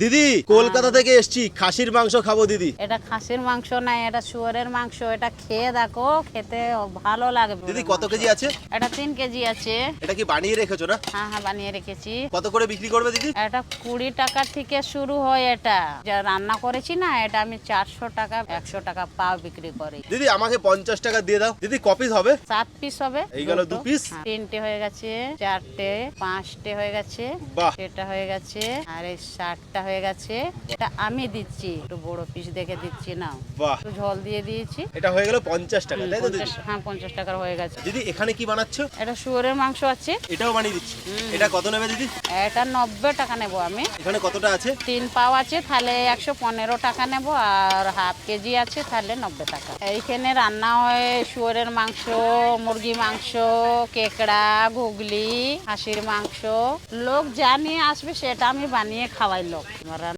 দিদি কলকাতা থেকে এসছি খাসির মাংস খাব দিদি। এটা খাসির মাংস নাই এটা শুয়োরের মাংস এটা খেয়ে দেখো খেতে ভালো লাগবে দিদি কত কেজি আছে? এটা তিন কেজি আছে। এটা কি বানিয়ে রেখেছো না? হ্যাঁ হ্যাঁ বানিয়ে রেখেছি। কত করে বিক্রি করবে দিদি? এটা কুড়ি টাকা থেকে শুরু হয় এটা। যা রান্না করেছি না এটা আমি চারশো টাকা একশো টাকা পাও বিক্রি করি। দিদি আমাকে পঞ্চাশ টাকা দিয়ে দাও। দিদি কপিস হবে? সাত পিস হবে। এই গেল দু piece? হ্যাঁ, তিনটে হয়ে গেছে চারটে পাঁচটে হয়ে গেছে বাহ। এটা হয়ে গেছে আর এই ষাটটা হয়ে গেছে। এটা আমি দিচ্ছি। একটু বড় পিস দেখে দিচ্ছি না বাহ। একটু ঝোল দিয়ে দিয়েছি। এটা হয়ে গেল পঞ্চাশ টাকা তাই তো দিদি? পঞ্চাশ হ্যাঁ পঞ্চাশ টাকার হয়ে গেছে। দিদি এখানে কি বানাচ্ছো? এটা শুয়োরের মাংস আছে। এটাও বানিয়ে দিচ্ছি। এটা কত নেবে দিদি? এটা নব্বই টাকা নেব আমি। এখানে কতটা আছে? তিন পাও আছে তাহলে একশো পনেরো টাকা নেব আর হাফ কেজি আছে তাহলে নব্বই টাকা। এইখানে রান্না হয় শুয়োরের মাংস মুরগি মাংস কেকড়া ঘুগলি হাঁসির মাংস। লোক যা নিয়ে আসবে সেটা আমি বানিয়ে খাওয়াই লোক। marrano.